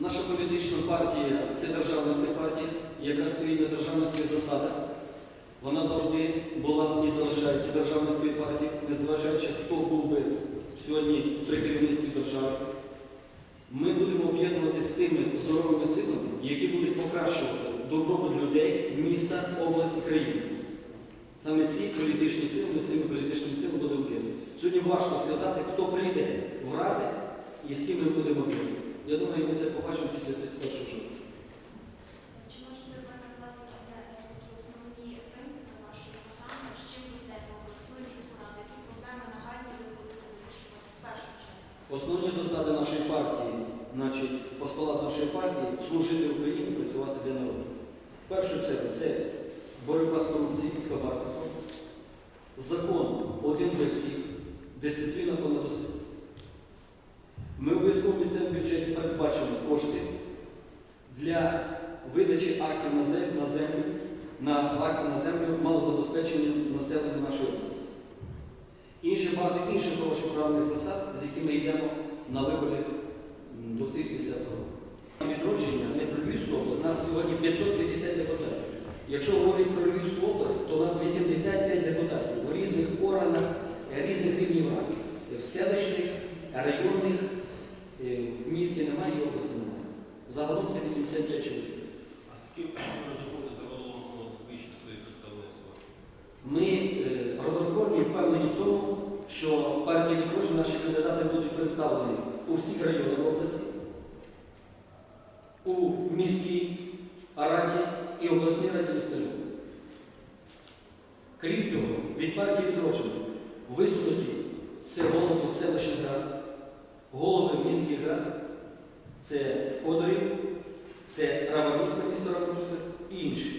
Наша політична партія це державницька партія, яка стоїть на державницьких засадах. Вона завжди була і залишається державницькою партією, незважаючи, хто був би сьогодні при керівництві держави. Ми будемо об'єднувати з тими здоровими силами, які будуть покращувати добробут людей, міста, області, країни. Саме ці політичні сили, ми з цими політичними силами будемо об'єднувати. Сьогодні важко сказати, хто прийде в ради і з ким ми будемо об'єднувати. Я думаю, ми це побачимо після 31 жовтня. Чи можете е, такі основні принципи вашої програми, з чим ви йдете в обласну міську раду, які проблеми нагальні ви будете вирішувати в першу чергу? Основні засади нашої партії, значить, постулат нашої партії служити Україні, працювати для народу. В першу чергу це боротьба з корупцією, з хабарництвом, закон один для всіх, дисципліна понад усе. Ми обов'язково в місцевому бюджеті передбачимо кошти для видачі актів на землю, на землю, на землю малозабезпечення населення нашої області. Інше багато інших хороших правильних засад, з якими йдемо на вибори м, 2010 року. Відродження не про Львівську область, у нас сьогодні 550 депутатів. Якщо говорити про Львівську область, то у нас 85 депутатів в різних органах, різних рівнів рад. В селищних, районних, місті немає і області немає. Загалом це 85 чоловік. А скільки ви розраховуєте загалом ну, збільшити свої представництва? Ми е, розраховуємо і впевнені в тому, що партія відродження, наші кандидати будуть представлені у всіх районах області, у міській раді і обласній раді міста Львова. Крім цього, від партії відродження висунуті голови селищних рад, голови міських рад, це Ходорів, це раворуська, місто Раваруська і інші.